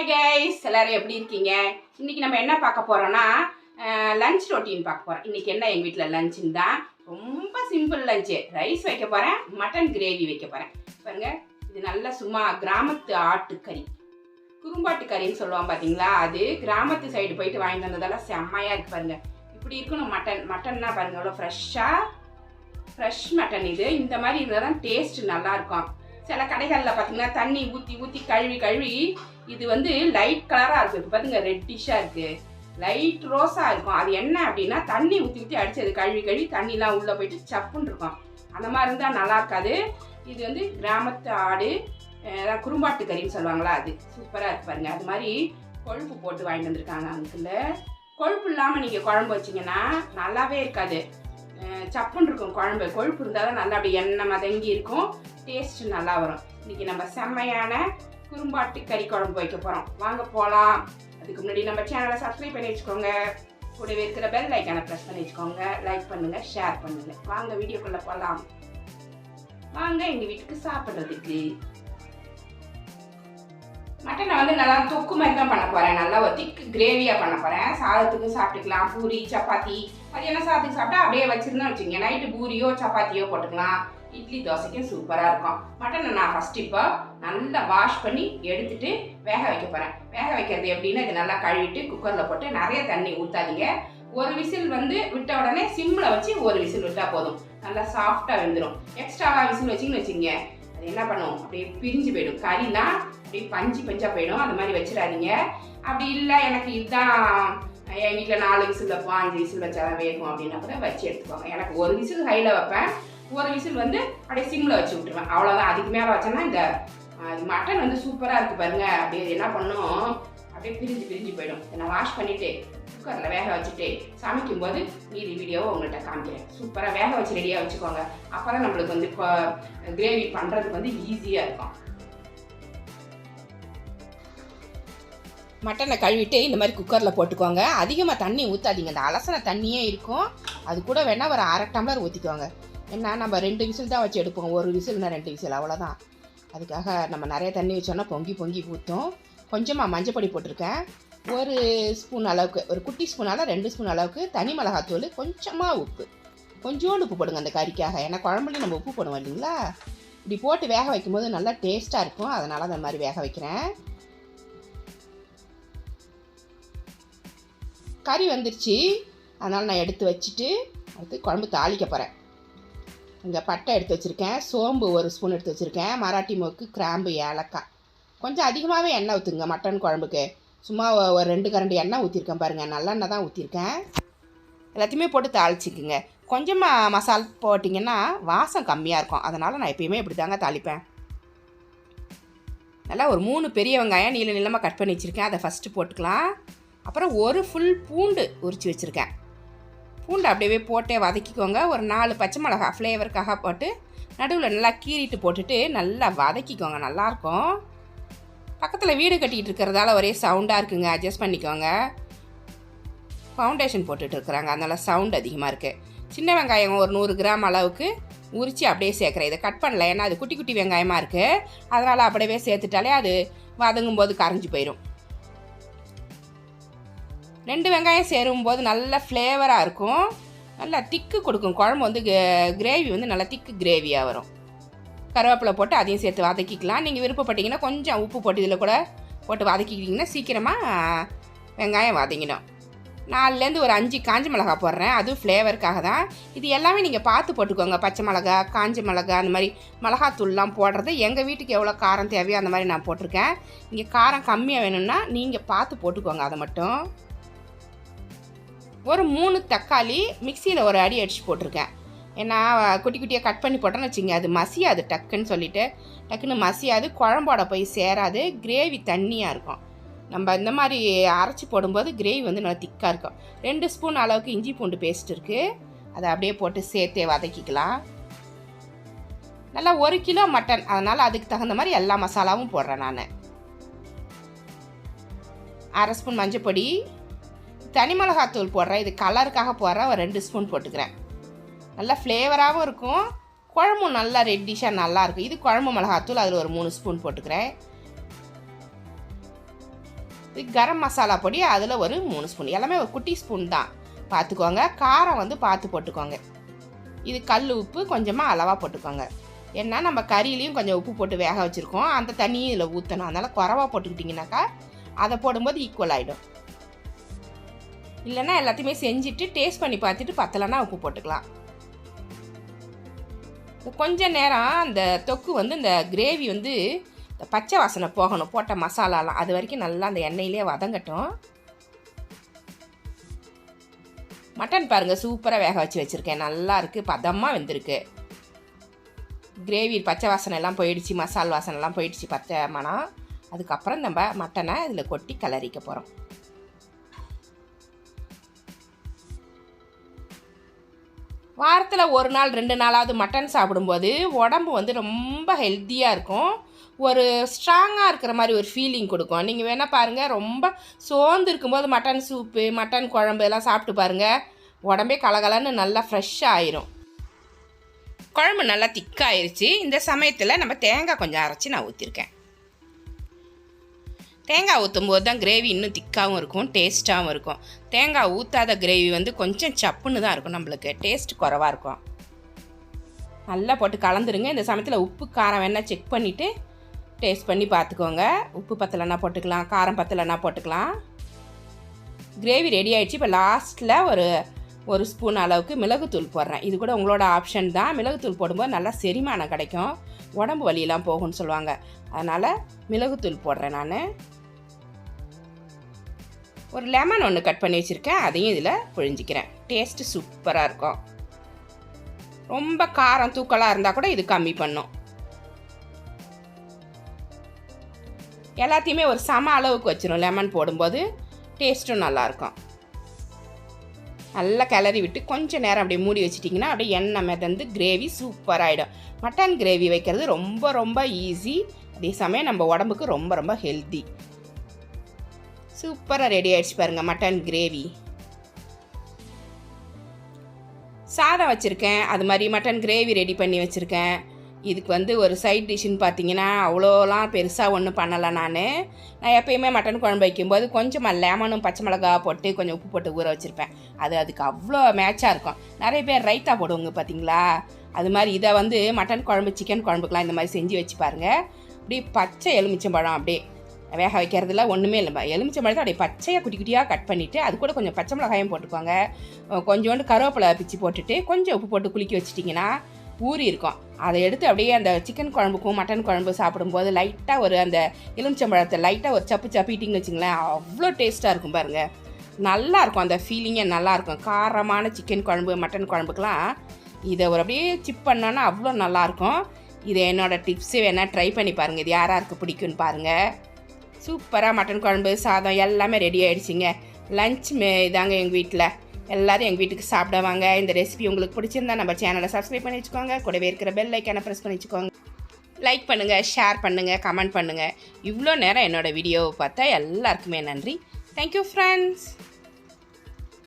Hi guys எல்லோரும் எப்படி இருக்கீங்க? இன்னைக்கு நம்ம என்ன பார்க்க போகிறோன்னா லஞ்ச் ரொட்டீன் பார்க்க போகிறோம் இன்றைக்கி என்ன எங்கள் வீட்டில் லஞ்சுன்னு தான் ரொம்ப சிம்பிள் லஞ்சு ரைஸ் வைக்க போகிறேன் மட்டன் கிரேவி வைக்க போகிறேன் பாருங்கள் இது நல்ல சும்மா கிராமத்து ஆட்டுக்கறி. குறும்பாட்டு கறின்னு சொல்லுவான் பார்த்தீங்களா அது கிராமத்து சைடு போயிட்டு வாங்கி வந்ததெல்லாம் செம்மையாக இருக்கு பாருங்கள் இப்படி இருக்கணும் மட்டன் மட்டன்னா பாருங்கள் எவ்வளோ ஃப்ரெஷ்ஷாக ஃப்ரெஷ் மட்டன் இது. இந்த மாதிரி இருந்தால் தான் டேஸ்ட் நல்லாயிருக்கும் சில கடைகளில் பார்த்தீங்கன்னா தண்ணி ஊற்றி ஊற்றி கழுவி கழுவி இது வந்து லைட் கலராக இருக்கும். இப்போ பார்த்துங்க ரெட்டிஷாக இருக்குது லைட் ரோஸாக இருக்கும். அது என்ன அப்படின்னா தண்ணி ஊற்றி ஊற்றி அடிச்சது கழுவி கழுவி தண்ணிலாம் உள்ளே போயிட்டு சப்புன்னு இருக்கும். அந்த மாதிரி இருந்தால் நல்லா இருக்காது. இது வந்து கிராமத்து ஆடு ஏதாவது குறும்பாட்டு கறின்னு சொல்லுவாங்களா அது. சூப்பராக இருக்கு அது மாதிரி கொழுப்பு போட்டு வாங்கிட்டு வந்திருக்காங்க அதுக்குள்ள கொழுப்பு இல்லாமல் நீங்கள் குழம்பு வச்சிங்கன்னா நல்லாவே இருக்காது. சப்புன்னு இருக்கும் குழம்பு. கொழுப்பு இருந்தால் தான் நல்லா அப்படி எண்ணெய் மதங்கி இருக்கும். டேஸ்ட்டு நல்லா வரும். இன்றைக்கி நம்ம செம்மையான குறும்பாட்டு கறி குழம்பு வைக்க போகிறோம் வாங்க போகலாம் அதுக்கு முன்னாடி நம்ம சேனலை சப்ஸ்கிரைப் பண்ணி வச்சுக்கோங்க. கூடவே இருக்கிற பெல் ஐக்கானை ப்ரெஸ் பண்ணி வச்சுக்கோங்க. லைக் பண்ணுங்க ஷேர் பண்ணுங்க. வாங்க வீடியோக்குள்ளே போகலாம் வாங்க எங்கள் வீட்டுக்கு சாப்பிட்றதுக்கு. மட்டனை வந்து நல்லா தொக்கு மாதிரி தான் பண்ண போகிறேன் நல்லா ஒரு கிரேவியாக பண்ண போகிறேன் சாதத்துக்கும் சாப்பிட்டுக்கலாம். பூரி சப்பாத்தி. மதியானம் சாதத்துக்கு சாப்பிட்டா அப்படியே வச்சிருந்தோம் வச்சுங்க நைட்டு பூரியோ சப்பாத்தியோ போட்டுக்கலாம். இட்லி தோசைக்கும் சூப்பராக இருக்கும். மட்டனை நான் ஃபஸ்ட் இப்போ நல்லா வாஷ் பண்ணி எடுத்துட்டு வேக வைக்க போகிறேன் வேக வைக்கிறது எப்படின்னா இது நல்லா கழுவிட்டு குக்கரில் போட்டு நிறைய தண்ணி ஊற்றாதீங்க ஒரு விசில் வந்து விட்ட உடனே சிம்மில் வச்சு ஒரு விசில் விட்டால் போதும். நல்லா சாஃப்டாக வெந்துடும் எக்ஸ்ட்ராவாக விசில் வச்சிங்கன்னு வச்சுங்க அது என்ன பண்ணும்? அப்படியே பிரிஞ்சு போயிடும். கறிலாம் அப்படியே பஞ்சு பஞ்சாக போயிடும். அந்த மாதிரி வச்சிடாதீங்க. அப்படி இல்லை எனக்கு இதுதான் என் வீட்டில் நாலு விசில் வைப்போம் அஞ்சு விசில் வச்சாதான் வேகும் அப்படின்னா கூட வச்சு எடுத்துக்கோங்க. எனக்கு ஒரு விசில் ஹையில் வைப்பேன். ஒரு விசில் வந்து அப்படியே சிம்மில் வச்சு விட்டுருவேன். அவ்வளோதான் அதுக்கு மேலே வச்சேன்னா இந்த அது மட்டன் வந்து சூப்பராக இருக்குது பாருங்க. அப்படியே என்ன பண்ணும் அப்படியே பிரிஞ்சு பிரிஞ்சு போயிடும். நான் வாஷ் பண்ணிவிட்டு குக்கரில் வேக வச்சுட்டு சமைக்கும் போது மீதி வீடியோவை உங்கள்கிட்ட காமிக்கிறேன். சூப்பராக வேக வச்சு ரெடியாக வச்சுக்கோங்க. அப்போ தான் நம்மளுக்கு வந்து கிரேவி பண்ணுறதுக்கு வந்து ஈஸியாக இருக்கும். மட்டனை கழுவிட்டு இந்த மாதிரி குக்கரில் போட்டுக்கோங்க. அதிகமாக தண்ணி ஊற்றாதீங்க அந்த அலசன தண்ணியே இருக்கும். அது கூட வேணால் ஒரு அரை டம்ளர் ஊற்றிக்கோங்க ஏன்னா நம்ம ரெண்டு விசில் தான் வச்சு எடுப்போம். ஒரு விசில்னா ரெண்டு விசில். அவ்வளோதான் அதுக்காக நம்ம நிறைய தண்ணி வச்சோன்னா பொங்கி பொங்கி ஊற்றும் கொஞ்சமாக மஞ்சப்பொடி போட்டிருக்கேன். ஒரு ஸ்பூன் அளவுக்கு ஒரு குட்டி ஸ்பூனால் ரெண்டு ஸ்பூன் அளவுக்கு தனி மிளகாத்தூள் கொஞ்சமாக உப்பு. கொஞ்சோண்டு உப்பு போடுங்க அந்த கறிக்காக. ஏன்னா குழம்புலையும் நம்ம உப்பு போடுவோம் இல்லைங்களா? இப்படி போட்டு வேக வைக்கும்போது நல்லா டேஸ்ட்டாக இருக்கும். அதனால் அந்த மாதிரி வேக வைக்கிறேன். கறி வந்துருச்சு. அதனால் நான் எடுத்து வச்சுட்டு அடுத்து குழம்பு தாளிக்க போகிறேன் இங்கே பட்டை எடுத்து வச்சுருக்கேன். சோம்பு ஒரு ஸ்பூன் எடுத்து வச்சுருக்கேன். மராட்டி மோக்கு கிராம்பு ஏலக்காய். கொஞ்சம் அதிகமாகவே எண்ணெய் ஊற்றுங்க மட்டன் குழம்புக்கு. சும்மா ஒரு ரெண்டு கரண்டி எண்ணெய் ஊற்றிருக்கேன் பாருங்கள் நல்லெண்ணெய் தான் ஊற்றிருக்கேன் எல்லாத்தையுமே போட்டு தாளிச்சிக்குங்க. கொஞ்சமாக மசால் போட்டிங்கன்னா வாசம் கம்மியாக இருக்கும். அதனால் நான் எப்பயுமே இப்படி தாங்க தாளிப்பேன். நல்லா ஒரு மூணு பெரிய வெங்காயம் நீள நீளமாக கட் பண்ணி வச்சுருக்கேன். அதை ஃபஸ்ட்டு போட்டுக்கலாம். அப்புறம் ஒரு ஃபுல் பூண்டு உரித்து வச்சுருக்கேன். பூண்டு அப்படியே போட்டே வதக்கிக்கோங்க. ஒரு நாலு பச்சை மிளகா ஃப்ளேவருக்காக போட்டு நடுவில் நல்லா கீறிட்டு போட்டுட்டு நல்லா வதக்கிக்கோங்க. நல்லாயிருக்கும் பக்கத்தில் வீடு கட்டிகிட்டு இருக்கிறதால ஒரே சவுண்டாக இருக்குங்க. அட்ஜஸ்ட் பண்ணிக்கோங்க. ஃபவுண்டேஷன் போட்டுட்டு இருக்கிறாங்க. அதனால் சவுண்ட் அதிகமாக இருக்குது சின்ன வெங்காயம் ஒரு நூறு கிராம் அளவுக்கு உரித்து அப்படியே சேர்க்குறேன். இதை கட் பண்ணல. ஏன்னா அது குட்டி குட்டி வெங்காயமாக இருக்குது அதனால் அப்படியே சேர்த்துட்டாலே அது வதங்கும் போது கரைஞ்சி போயிடும் ரெண்டு வெங்காயம் சேரும்போது நல்ல ஃப்ளேவராக இருக்கும். நல்லா திக்கு கொடுக்கும். குழம்பு வந்து கிரேவி வந்து நல்லா திக்கு கிரேவியாக வரும். கருவேப்பிலை போட்டு அதையும் சேர்த்து வதக்கிக்கலாம். நீங்கள் விருப்பப்பட்டீங்கன்னா கொஞ்சம் உப்பு போட்டு இதில் கூட போட்டு வதக்கிக்கிட்டிங்கன்னா சீக்கிரமாக வெங்காயம் வதங்கிடும். நாலுலேருந்து ஒரு அஞ்சு காஞ்ச மிளகா போடுறேன். அதுவும் ஃப்ளேவருக்காக தான். இது எல்லாமே நீங்கள் பார்த்து போட்டுக்கோங்க. பச்சை மிளகா காஞ்ச மிளகா அந்த மாதிரி மிளகாத்தூள்லாம் போடுறது. எங்கள் வீட்டுக்கு எவ்வளோ காரம் தேவையோ அந்த மாதிரி நான் போட்டிருக்கேன். இங்கே காரம் கம்மியாக வேணும்னா நீங்கள் பார்த்து போட்டுக்கோங்க. அதை மட்டும். ஒரு மூணு தக்காளி மிக்சியில் ஒரு அடி அடித்து போட்டிருக்கேன். ஏன்னா குட்டி குட்டியாக கட் பண்ணி போட்டோன்னு வச்சுங்க அது மசியாது டக்குன்னு சொல்லிட்டு. டக்குன்னு மசியாது குழம்போட போய் சேராது கிரேவி தண்ணியாக இருக்கும். நம்ம இந்த மாதிரி அரைச்சி போடும்போது கிரேவி வந்து நல்லா திக்காக இருக்கும். ரெண்டு ஸ்பூன் அளவுக்கு இஞ்சி பூண்டு பேஸ்ட் இருக்குது அதை அப்படியே போட்டு சேர்த்தே வதக்கிக்கலாம். நல்லா ஒரு கிலோ மட்டன். அதனால் அதுக்கு தகுந்த மாதிரி எல்லா மசாலாவும் போடுறேன் நான். அரை ஸ்பூன் மஞ்சப்பொடி தனி மிளகாத்தூள் போடுறேன். இது கலருக்காக போடுறேன். ஒரு ரெண்டு ஸ்பூன் போட்டுக்கிறேன். நல்லா ஃப்ளேவராகவும் இருக்கும். குழம்பும் நல்லா ரெட்டிஷாக நல்லாயிருக்கும் இது குழம்பு மிளகாத்தூள். அதில் ஒரு மூணு ஸ்பூன் போட்டுக்கிறேன். இது கரம் மசாலா பொடி. அதில் ஒரு மூணு ஸ்பூன் எல்லாமே ஒரு குட்டி ஸ்பூன் தான். பார்த்துக்கோங்க காரம் வந்து பார்த்து போட்டுக்கோங்க. இது கல் உப்பு கொஞ்சமாக அளவாக போட்டுக்கோங்க. ஏன்னா நம்ம கறியிலையும் கொஞ்சம் உப்பு போட்டு வேக வச்சுருக்கோம். அந்த தண்ணியும் இதில் ஊற்றணும் அதனால் குறவாக போட்டுக்கிட்டிங்கனாக்கா அதை போடும்போது ஈக்குவல் ஆகிடும் இல்லைன்னா எல்லாத்தையுமே செஞ்சுட்டு டேஸ்ட் பண்ணி பார்த்துட்டு பத்தலைன்னா உப்பு போட்டுக்கலாம். கொஞ்ச நேரம் அந்த தொக்கு வந்து இந்த கிரேவி வந்து இந்த பச்சை வாசனை போகணும் போட்ட மசாலாலாம். அது வரைக்கும் நல்லா அந்த எண்ணெயிலே வதங்கட்டும். மட்டன் பாருங்கள் சூப்பராக வேக வச்சு வச்சுருக்கேன். நல்லா இருக்குது பதமாக வெந்திருக்கு. கிரேவி பச்சை வாசனை எல்லாம் போயிடுச்சு மசால் வாசனைலாம் போயிடுச்சு பச்சை மனம். அதுக்கப்புறம் நம்ம மட்டனை இதில் கொட்டி கலரிக்க போகிறோம் வாரத்தில் ஒரு நாள் ரெண்டு நாளாவது மட்டன் சாப்பிடும்போது உடம்பு வந்து ரொம்ப ஹெல்த்தியாக இருக்கும். ஒரு ஸ்ட்ராங்காக இருக்கிற மாதிரி ஒரு ஃபீலிங் கொடுக்கும். நீங்கள் வேணால் பாருங்கள் ரொம்ப சோர்ந்து இருக்கும்போது மட்டன் சூப்பு மட்டன் குழம்பு எல்லாம் சாப்பிட்டு பாருங்கள் உடம்பே கலகலன்னு நல்லா ஃப்ரெஷ்ஷாக ஆயிரும். குழம்பு நல்லா திக்காயிருச்சு இந்த சமயத்தில் நம்ம தேங்காய் கொஞ்சம் அரைச்சி நான் ஊற்றிருக்கேன் தேங்காய் ஊற்றும் போது தான் கிரேவி இன்னும் திக்காகவும் இருக்கும் டேஸ்ட்டாகவும் இருக்கும். தேங்காய் ஊற்றாத கிரேவி வந்து கொஞ்சம் சப்புன்னு தான் இருக்கும் நம்மளுக்கு. டேஸ்ட் குறவாக இருக்கும். நல்லா போட்டு கலந்துருங்க. இந்த சமயத்தில் உப்பு காரம் வேணால் செக் பண்ணிவிட்டு டேஸ்ட் பண்ணி பார்த்துக்கோங்க உப்பு பத்தலைன்னா போட்டுக்கலாம் காரம் பத்தலைன்னா போட்டுக்கலாம். கிரேவி ரெடி ஆகிடுச்சு இப்போ லாஸ்ட்டில் ஒரு ஒரு ஸ்பூன் அளவுக்கு மிளகுத்தூள் போடுறேன். இது கூட உங்களோட ஆப்ஷன் தான். மிளகுத்தூள் போடும்போது நல்லா செரிமானம் கிடைக்கும். உடம்பு வலியெல்லாம் போகும்னு சொல்லுவாங்க. அதனால் மிளகுத்தூள் போடுறேன் நான். ஒரு லெமன் ஒன்று கட் பண்ணி வச்சுருக்கேன் அதையும் இதில் புழிஞ்சிக்கிறேன். டேஸ்ட்டு சூப்பராக இருக்கும். ரொம்ப காரம் தூக்கலாக இருந்தால் கூட இது கம்மி பண்ணும். எல்லாத்தையுமே ஒரு சம அளவுக்கு வச்சிடும் லெமன் போடும்போது. டேஸ்ட்டும் நல்லாயிருக்கும் நல்லா கிளறி விட்டு கொஞ்சம் நேரம் அப்படியே மூடி வச்சிட்டிங்கன்னா அப்படியே எண்ணெய் மிதந்து கிரேவி சூப்பராகிடும் மட்டன் கிரேவி வைக்கிறது ரொம்ப ரொம்ப ஈஸி அதே சமயம் நம்ம உடம்புக்கு ரொம்ப ரொம்ப ஹெல்த்தி சூப்பராக ரெடி ஆயிடுச்சு பாருங்கள் மட்டன் கிரேவி சாதம் வச்சுருக்கேன் அது மாதிரி மட்டன் கிரேவி ரெடி பண்ணி வச்சுருக்கேன். இதுக்கு வந்து ஒரு சைட் டிஷ்ஷுன்னு பார்த்தீங்கன்னா அவ்வளோலாம் பெருசாக ஒன்றும் பண்ணலை நான். நான் எப்பயுமே மட்டன் குழம்பு வைக்கும்போது கொஞ்சமாக லெமனும் பச்சை மிளகா போட்டு கொஞ்சம் உப்பு போட்டு ஊற வச்சுருப்பேன். அது அதுக்கு அவ்வளோ மேட்சாக இருக்கும். நிறைய பேர் ரைத்தா போடுவாங்க பார்த்தீங்களா அது மாதிரி இதை வந்து மட்டன் குழம்பு சிக்கன் குழம்புக்கெலாம் இந்த மாதிரி செஞ்சு வச்சு பாருங்கள் அப்படியே பச்சை எலுமிச்சம்பழம் அப்படியே. வேக வைக்கிறதுல ஒன்றுமே இல்லை. தான் அப்படியே பச்சையாக குட்டி குட்டியாக கட் பண்ணிவிட்டு அது கூட கொஞ்சம் பச்சை மிளகாயும் போட்டுக்கோங்க. கொஞ்சோண்டு கருவேப்பிலை பிச்சு போட்டுட்டு கொஞ்சம் உப்பு போட்டு குளிக்க வச்சிட்டிங்கன்னா ஊறி இருக்கும். அதை எடுத்து அப்படியே அந்த சிக்கன் குழம்புக்கும் மட்டன் குழம்பு சாப்பிடும்போது லைட்டாக ஒரு அந்த எலுமிச்சம்பழத்தை லைட்டாக ஒரு சப்பு சப்பிட்டிங்கன்னு வச்சுங்களேன் அவ்வளோ டேஸ்ட்டாக இருக்கும் பாருங்கள் நல்லாயிருக்கும் அந்த ஃபீலிங்கே நல்லாயிருக்கும் காரமான சிக்கன் குழம்பு மட்டன் குழம்புக்கெலாம் இதை ஒரு அப்படியே சிப் பண்ணோன்னா அவ்வளோ நல்லாயிருக்கும் இது என்னோடய டிப்ஸு வேணால் ட்ரை பண்ணி பாருங்கள் இது யார் யாருக்கு பிடிக்குன்னு பாருங்கள் சூப்பராக மட்டன் குழம்பு சாதம் எல்லாமே ரெடி ஆகிடுச்சிங்க லஞ்ச் மே இதாங்க எங்கள் வீட்டில் எல்லோரும் எங்கள் வீட்டுக்கு சாப்பிடுவாங்க. இந்த ரெசிபி உங்களுக்கு பிடிச்சிருந்தா நம்ம சேனலை சப்ஸ்கிரைப் பண்ணி வச்சுக்கோங்க. கூடவே இருக்கிற பெல் ஐக்கான ப்ரெஸ் பண்ணி வச்சுக்கோங்க. லைக் பண்ணுங்கள் ஷேர் பண்ணுங்கள் கமெண்ட் பண்ணுங்கள் இவ்வளோ நேரம் என்னோடய வீடியோவை பார்த்தா எல்லாருக்குமே நன்றி. Thank you friends